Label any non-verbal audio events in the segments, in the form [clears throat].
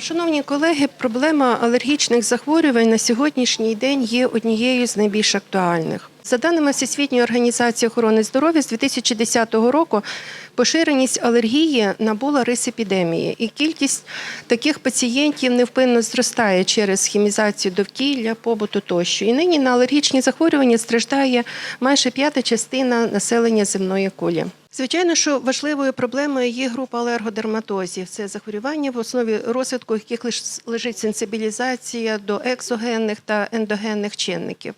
Шановні колеги, проблема алергічних захворювань на сьогоднішній день є однією з найбільш актуальних. За даними Всесвітньої організації охорони здоров'я, з 2010 року поширеність алергії набула рис епідемії, і кількість таких пацієнтів невпинно зростає через хімізацію довкілля, побуту тощо. І нині на алергічні захворювання страждає майже п'ята частина населення земної кулі. Звичайно, що важливою проблемою є група алергодерматозів. Це захворювання, в основі розвитку яких лежить сенсибілізація до екзогенних та ендогенних чинників.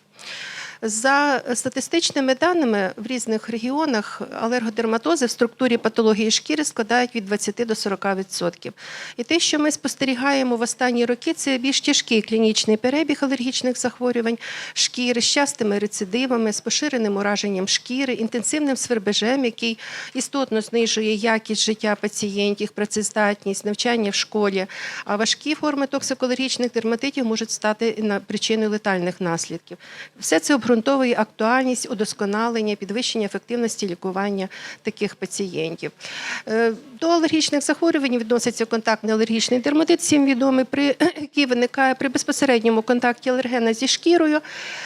За статистичними даними в різних регіонах алергодерматози в структурі патології шкіри складають від 20 до 40%. І те, що ми спостерігаємо в останні роки, це більш тяжкий клінічний перебіг алергічних захворювань шкіри з частими рецидивами, з поширеним ураженням шкіри, інтенсивним свербежем, який істотно знижує якість життя пацієнтів, працездатність, навчання в школі. А важкі форми токсикологічних дерматитів можуть стати причиною летальних наслідків. Все це обґрунтовує актуальність, удосконалення, підвищення ефективності лікування таких пацієнтів. Е, До алергічних захворювань відноситься контактний алергічний дерматит, всім відомий, при, [clears throat] який виникає при безпосередньому контакті алергена зі шкірою,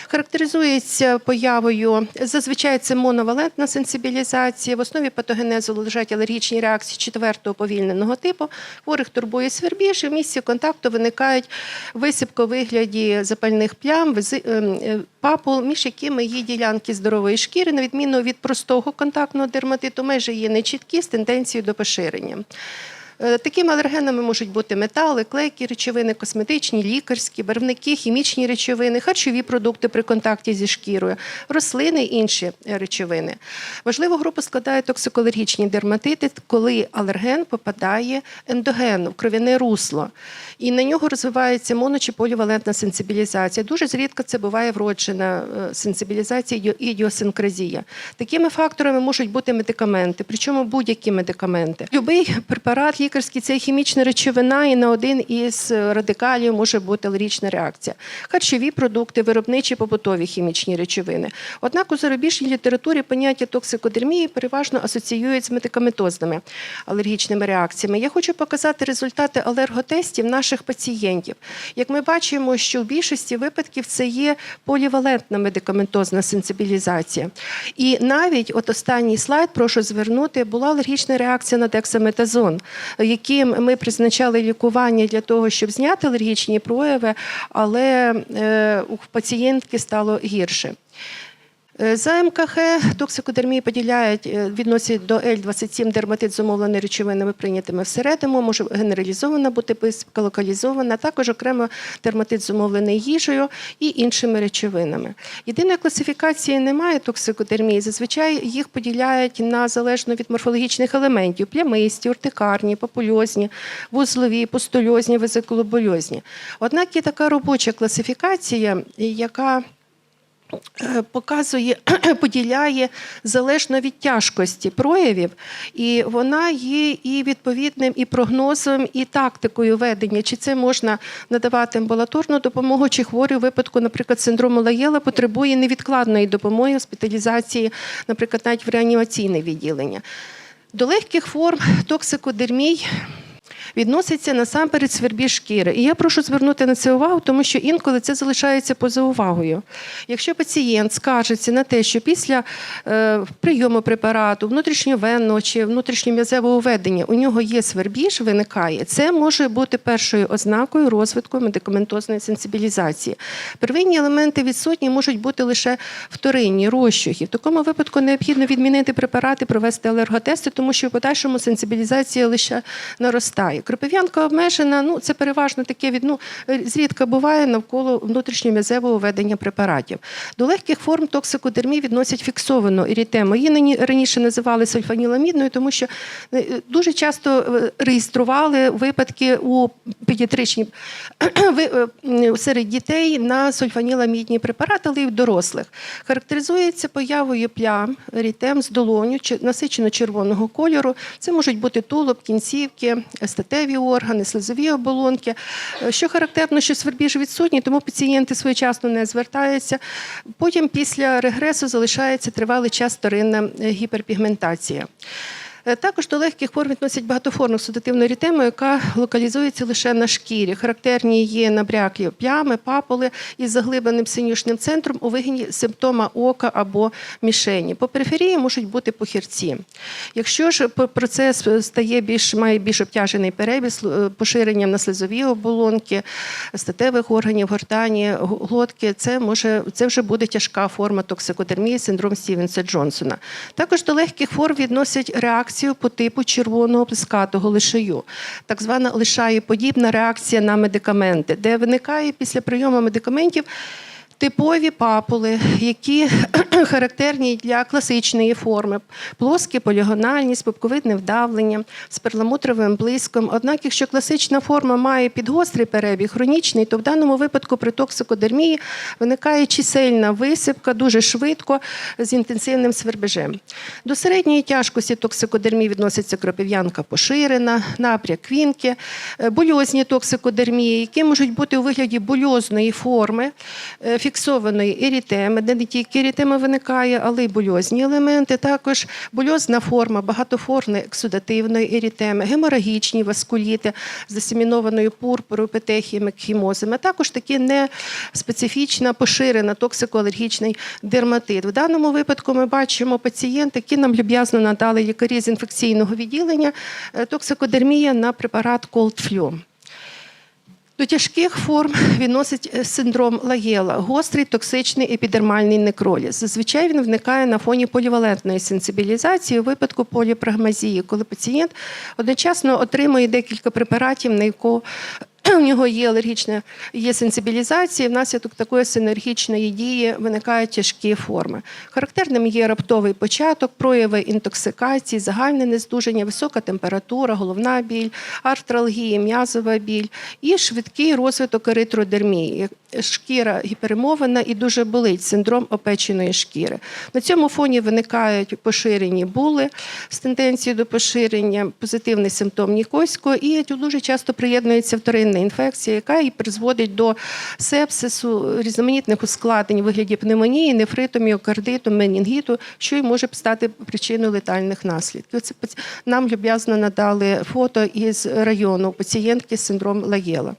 характеризується появою, зазвичай це моновалентна сенсибілізація. В основі патогенезу лежать алергічні реакції четвертого повільненого типу. Хворих турбує свербіж, і в місці контакту виникають висипки у вигляді запальних плям, ем, е, папул, між якими є ділянки здорової шкіри, на відміну від простого контактного дерматиту, межі є нечіткі з тенденцією до поширення. Е, Такими алергенами можуть бути метали, клейкі речовини, косметичні, лікарські, барвники, хімічні речовини, харчові продукти при контакті зі шкірою, рослини і інші речовини. Важливу групу складають токсикологічні дерматити, коли алерген попадає ендогенно в кров'яне русло, і на нього розвивається моно чи полівалентна сенсибілізація. Дуже зрідко це буває вроджена е, сенсибілізація і ідіосинкразія. Такими факторами можуть бути медикаменти, причому будь-які медикаменти. Любий препарат лікарський це хімічна речовина, і на один із радикалів може бути алергічна реакція. Харчові продукти, виробничі побутові хімічні речовини. Однак у зарубіжній літературі поняття токсикодермії переважно асоціюють з медикаментозними алергічними реакціями. Я хочу показати результати алерготестів наших пацієнтів. Як ми бачимо, що в більшості випадків це є полівалентна медикаментозна сенсибілізація. І навіть от останній слайд, прошу звернути, була алергічна реакція на дексаметазон, яким ми призначали лікування для того, щоб зняти алергічні прояви, але е, у пацієнтки стало гірше. Е, За МКХ токсикодермії поділяють, е, відносять до L27 дерматит зумовлений речовинами, прийнятими всередину, може генералізована бути писка, локалізована, також окремо дерматит зумовлений їжею і іншими речовинами. Єдиної класифікації немає токсикодермії. Зазвичай їх поділяють на залежно від морфологічних елементів: плямисті, уртикарні, попульозні, вузлові, пустульозні, везикулобульозні. Однак є така робоча класифікація, яка показує, [clears throat] поділяє залежно від тяжкості проявів, і вона є і відповідним і прогнозом, і тактикою ведення. Чи це можна надавати амбулаторну допомогу, чи хворий у випадку, наприклад, синдрому Лаєла потребує невідкладної допомоги госпіталізації, наприклад, навіть в реанімаційне відділення. До легких форм токсикодермій відноситься насамперед свербіж шкіри. І я прошу звернути на це увагу, тому що інколи це залишається поза увагою. Якщо пацієнт скаржиться на те, що після е, прийому препарату, внутрішньовенного чи внутрішньом'язевого введення у нього є свербіж, виникає, це може бути першою ознакою розвитку медикаментозної сенсибілізації. Первинні елементи відсутні можуть бути лише вторинні, розчухи. В такому випадку необхідно відмінити препарати, провести алерготести, тому що в подальшому сенсибілізація лише наростає. Кропив'янка обмежена, ну це переважно таке від ну, зрідка буває навколо внутрішньом'язевого введення препаратів. До легких форм токсикодермії відносять фіксовану ерітему. Її раніше називали сульфаніламідною, тому що е, дуже часто е, реєстрували випадки у педіатричній е, серед дітей на сульфаніламідні препарати, але й в дорослих. Характеризується появою плям, ерітем з долоню, насичено червоного кольору. Це можуть бути тулуб, кінцівки, статеві органи, слизові оболонки. Е, Що характерно, що свербіж відсутній, тому пацієнти своєчасно не звертаються. Потім після регресу залишається тривалий час вторинна е, гіперпігментація. Е, Також до легких форм відносять багатоформну судативну ерітему, яка локалізується лише на шкірі. Характерні є набряклі плями, папули із заглибленим синюшним центром у вигляді симптома ока або мішені. По периферії можуть бути похірці. Якщо ж процес стає більш має більш обтяжений перебіг з е, поширенням на слизові оболонки, статевих органів, гортані, глотки, це може це вже буде тяжка форма токсикодермії, синдром Стівенса Джонсона. Також до легких форм відносять реакцію по типу червоного плескатого лишаю, так звана лишаєподібна реакція на медикаменти, де виникає після прийому медикаментів. Типові папули, які [clears throat] характерні для класичної форми, плоскі полігональні, з вдавленням, з перламутровим блиском. Однак, якщо класична форма має підгострий перебіг, хронічний, то в даному випадку при токсикодермії виникає чисельна висипка дуже швидко з інтенсивним свербежем. До середньої тяжкості токсикодермії відноситься кропив'янка поширена, напряк квінки, е, бульозні токсикодермії, які можуть бути у вигляді бульозної форми, е, фіксованої ерітеми, де не тільки ерітема виникає, але й бульозні елементи. Також бульозна форма багатоформної ексудативної ерітеми, геморагічні васкуліти з дисемінованою пурпурою, петехіями, хімозами, також такі неспецифічна поширена токсикоалергічний дерматит. В даному випадку ми бачимо пацієнт, які нам люб'язно надали лікарі з інфекційного відділення е, токсикодермія на препарат Cold-Flu. До тяжких форм відносить е, синдром Лагела, гострий токсичний епідермальний некроліз. Зазвичай він виникає на фоні полівалентної сенсибілізації у випадку поліпрагмазії, коли пацієнт одночасно отримує декілька препаратів, на яку у нього є алергічна є сенсибілізація, внаслідок такої синергічної дії виникають тяжкі форми. Характерним є раптовий початок, прояви інтоксикації, загальне нездужання, висока температура, головна біль, артралгія, м'язова біль і швидкий розвиток еритродермії. Шкіра гіперемована і дуже болить синдром опеченої шкіри. На цьому фоні виникають поширені були з тенденцією до поширення, позитивний симптом Нікоського, і дуже часто приєднується вторинна інфекція, яка і призводить до сепсису, різноманітних ускладнень у вигляді пневмонії, нефриту, міокардиту, менінгіту, що й може стати причиною летальних наслідків. Це нам люб'язно надали фото із району пацієнтки з синдром Лагєла.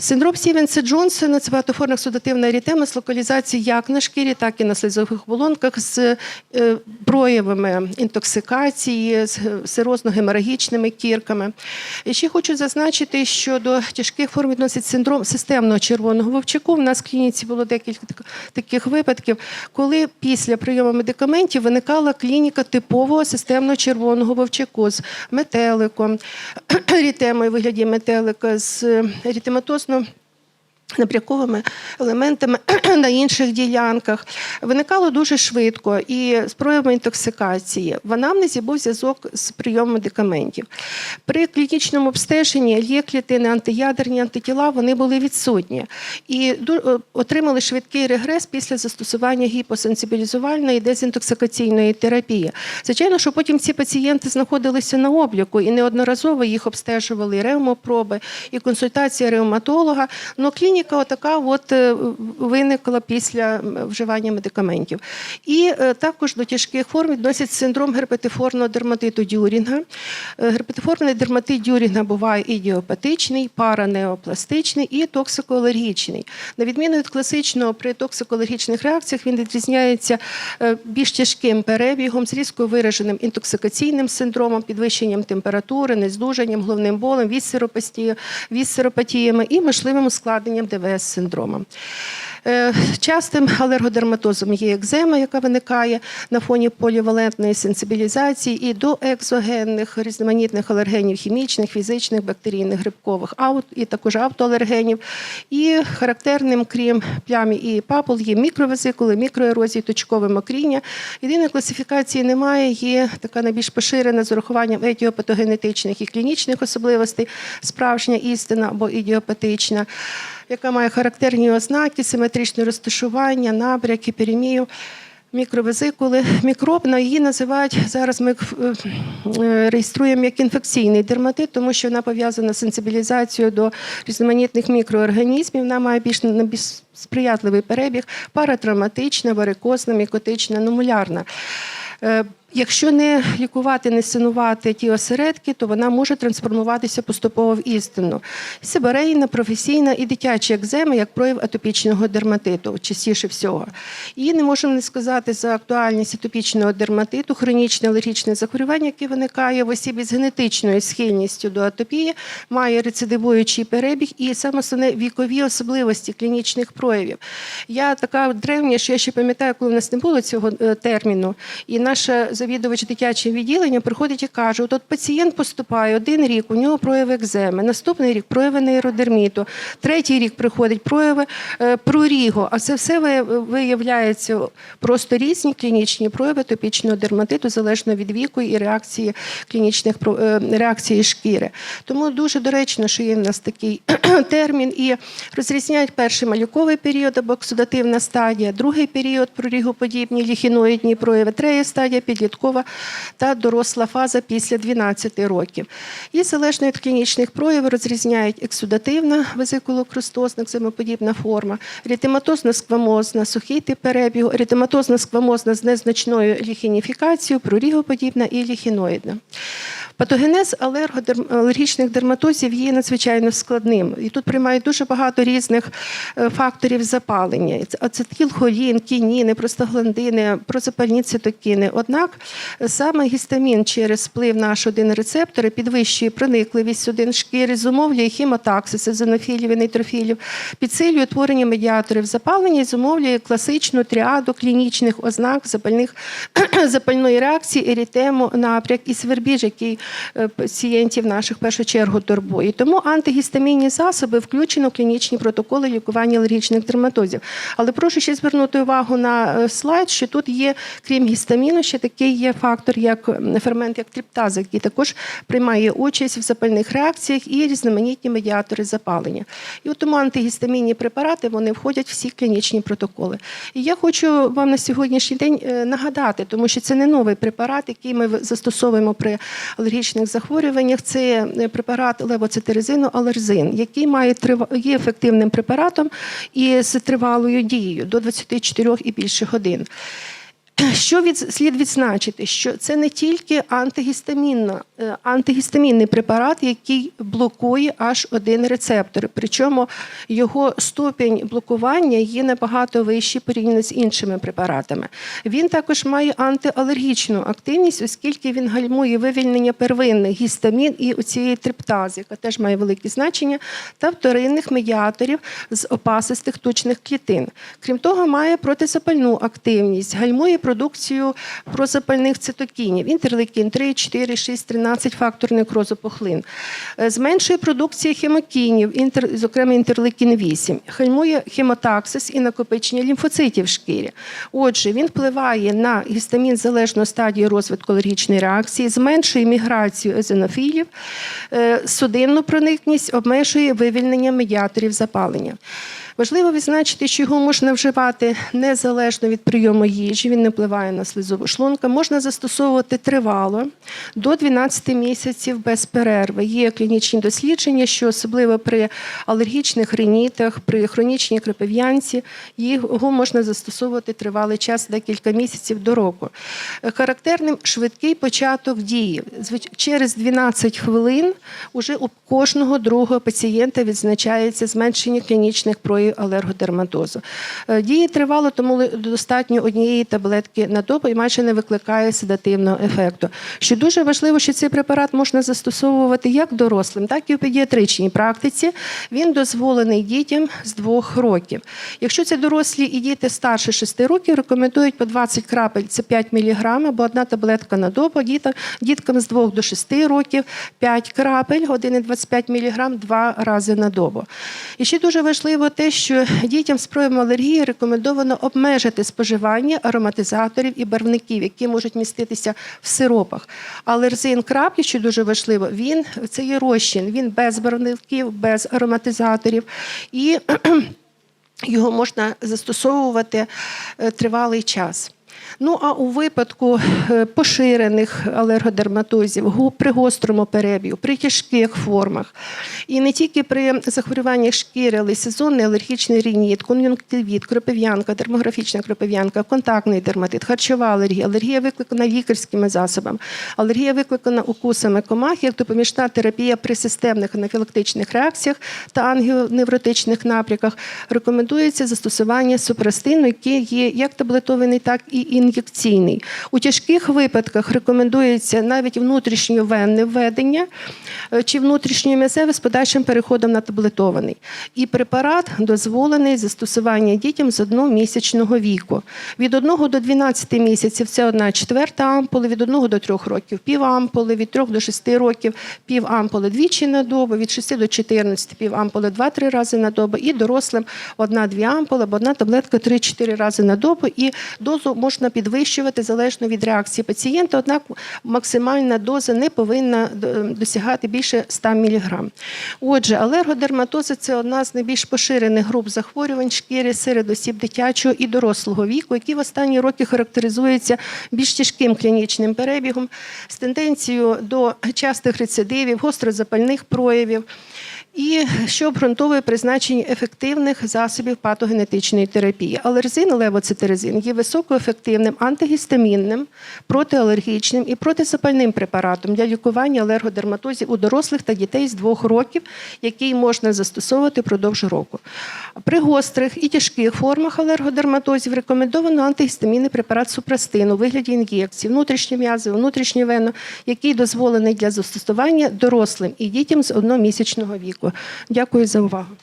Синдром Стівенса Джонсона це багатоформна судативна ерітема з локалізацією як на шкірі, так і на слизових оболонках з е, проявами інтоксикації, з сирозно-геморагічними кірками. І ще хочу зазначити, що до тяжких форм відносить синдром системного червоного вовчаку. У нас в клініці було декілька таких випадків, коли після прийому медикаментів виникала клініка типового системного червоного вовчаку з метеликом, [clears throat] ерітемою вигляді метелика, з ерітематозно Напряковими елементами [clears throat] на інших ділянках виникало дуже швидко і з проявами інтоксикації. В анамнезі був зв'язок з прийомом медикаментів. При клінічному обстеженні є клітини антиядерні антитіла, вони були відсутні і е, отримали швидкий регрес після застосування гіпосенсибілізувальної дезінтоксикаційної терапії. Звичайно, що потім ці пацієнти знаходилися на обліку і неодноразово їх обстежували ревмопроби, і консультація ревматолога. Но клініка отака от е, виникла після вживання медикаментів. І е, також до тяжких форм відносять синдром герпетиформного дерматиту Дюрінга. Е, Герпетиформний дерматит Дюрінга буває ідіопатичний, паранеопластичний і токсикоалергічний. На відміну від класичного при токсикоалергічних реакціях він відрізняється більш тяжким перебігом, з різко вираженим інтоксикаційним синдромом, підвищенням температури, нездужанням, головним болем, вісцеропатією, і можливим ускладненням ДВС-синдромом. Е, Частим алергодерматозом є екзема, яка виникає на фоні полівалентної сенсибілізації і до екзогенних різноманітних алергенів хімічних, фізичних, бактерійних, грибкових, і також автоалергенів. І характерним, крім плям і папул, є мікровезикули, мікроерозії, точкове мокріння. Єдиної класифікації немає, є така найбільш поширена з урахуванням етіопатогенетичних і клінічних особливостей, справжня істина або ідіопатична яка має характерні ознаки, симетричне розташування, набряк, перемію. Мікровезикули, мікробна, її називають зараз. Ми е, е, реєструємо як інфекційний дерматит, тому що вона пов'язана з сенсибілізацією до різноманітних мікроорганізмів. Вона має більш на більш сприятливий перебіг, паратравматична, варикозна, мікотична, номулярна. Якщо не лікувати, не синувати ті осередки, то вона може трансформуватися поступово в істину. Сибарейна, професійна і дитяча екзема як прояв атопічного дерматиту, частіше всього. І не можемо не сказати за актуальність атопічного дерматиту, хронічне алергічне захворювання, яке виникає в осібі з генетичною схильністю до атопії, має рецидивуючий перебіг і саме основне вікові особливості клінічних проявів. Я така древня, що я ще пам'ятаю, коли в нас не було цього е, терміну, і наша завідувач дитячого відділення приходить і каже: от, пацієнт поступає один рік, у нього прояви екземи, наступний рік прояви нейродерміту, третій рік приходить прояви е, прорігу. А це все виявляється просто різні клінічні прояви топічного дерматиту, залежно від віку і реакції клінічних е, реакції шкіри. Тому дуже доречно, що є в нас такий [clears throat] термін і розрізняють перший малюковий період або оксидативна стадія, другий період прорігоподібні ліхіноїдні прояви, третя стадія підліткова та доросла фаза після 12 років. І залежно від клінічних проявів розрізняють ексудативна везикулокрустозна екземоподібна форма, рітематозна сквамозна, сухий тип перебігу, рітематозна сквамозна з незначною ліхініфікацією, прорігоподібна і ліхіноїдна. Патогенез алергічних дерматозів є надзвичайно складним. І тут приймають дуже багато різних е, факторів запалення. Це Ацетилхолін, кініни, простагландини, прозапальні цитокіни. Однак саме гістамін через вплив на H1 рецептори підвищує проникливість судин шкіри, зумовлює хімотаксис, езонофілів і нейтрофілів, підсилює утворення медіаторів запалення і зумовлює класичну тріаду клінічних ознак запальних, [clears throat] запальної реакції, ерітему, напряк і свербіж, який е, пацієнтів наших в першу чергу турбує. Тому антигістамінні засоби включено в клінічні протоколи лікування алергічних дерматозів. Але прошу ще звернути увагу на е, слайд, що тут є, крім гістаміну, ще такий є фактор, як фермент, як триптаза, який також приймає участь в запальних реакціях і різноманітні медіатори запалення. І от тому антигістамінні препарати вони входять в всі клінічні протоколи. І я хочу вам на сьогоднішній день е, нагадати, тому що це не новий препарат, який ми застосовуємо при алергічних захворюваннях. Це е, препарат левоцитиризину алерзин, який має є ефективним препаратом і з тривалою дією до 24 і більше годин. [clears throat] Що від, слід відзначити, що це не тільки антигістамінна, е, антигістамінний препарат, який блокує аж один рецептор. Причому його ступінь блокування є набагато вищий порівняно з іншими препаратами. Він також має антиалергічну активність, оскільки він гальмує вивільнення первинних гістамін і цієї триптази, яка теж має велике значення, та вторинних медіаторів з опасистих тучних клітин. Крім того, має протизапальну активність, гальмує продукцію прозапальних цитокінів, інтерлейкін 3, 4, 6, 13, фактор некрозу. Е, Зменшує продукцію хемокінів, інтер, зокрема інтерлейкін 8, гальмує хемотаксис і накопичення лімфоцитів в шкірі. Отже, він впливає на гістамін залежну стадію розвитку алергічної реакції, зменшує міграцію езонофілів, е, судинну проникність, обмежує вивільнення медіаторів запалення. Важливо відзначити, що його можна вживати незалежно від прийому їжі, він не впливає на слизову шлунка. Можна застосовувати тривало до 12 місяців без перерви. Є клінічні дослідження, що особливо при алергічних ринітах, при хронічній крапив'янці, його можна застосовувати тривалий час, декілька місяців до року. Характерним швидкий початок дії. Через 12 хвилин уже у кожного другого пацієнта відзначається зменшення клінічних проявів алергодерматозу. Е, Діє тривало, тому достатньо однієї таблетки на добу і майже не викликає седативного ефекту. Що дуже важливо, що цей препарат можна застосовувати як дорослим, так і в педіатричній практиці. Він дозволений дітям з двох років. Якщо це дорослі і діти старше 6 років, рекомендують по 20 крапель, це 5 мг, або одна таблетка на добу. Діткам з 2 до 6 років 5 крапель, 1,25 мг два рази на добу. І ще дуже важливо те, що дітям з проявом алергії рекомендовано обмежити споживання ароматизаторів і барвників, які можуть міститися в сиропах. Алерзин краплі, що дуже важливо, він це є розчин, він без барвників, без ароматизаторів. І [clears throat] його можна застосовувати е, тривалий час. Ну а у випадку е, поширених алергодерматозів, при гострому перебігу, при тяжких формах, і не тільки при захворюваннях шкіри, але й сезонний алергічний рініт, кон'юнктивіт, кропив'янка, дермографічна кропив'янка, контактний дерматит, харчова алергія, алергія викликана лікарськими засобами, алергія викликана укусами комах, як допоміжна терапія при системних анафілактичних реакціях та ангіоневротичних напряках рекомендується застосування супрастину, який є як таблетований, так і ін'єкційний. У тяжких випадках рекомендується навіть внутрішньовенне введення е, чи внутрішньом'язеве з подальшим переходом на таблетований. І препарат дозволений застосування дітям з одномісячного віку. Від 1 до 12 місяців це одна четверта ампули, від 1 до 3 років пів ампули, від 3 до 6 років пів ампули двічі на добу, від 6 до 14 пів ампули 2-3 рази на добу, і дорослим одна-дві ампули або одна таблетка 3-4 рази на добу. І дозу можна підвищувати залежно від реакції пацієнта, однак максимальна доза не повинна досягати більше 100 мг. Отже, алергодерматози це одна з найбільш поширених груп захворювань шкіри серед осіб дитячого і дорослого віку, які в останні роки характеризуються більш тяжким клінічним перебігом з тенденцією до частих рецидивів, гострозапальних проявів. І що обґрунтовує призначення ефективних засобів патогенетичної терапії. Алерзин, левоцитиризин є високоефективним антигістамінним, протиалергічним і протизапальним препаратом для лікування алергодерматозів у дорослих та дітей з двох років, який можна застосовувати впродовж року. При гострих і тяжких формах алергодерматозів рекомендовано антигістамінний препарат супрастин у вигляді ін'єкції, внутрішньом'язову, внутрішньовену, який дозволений для застосування дорослим і дітям з одномісячного віку. Дякую за увагу.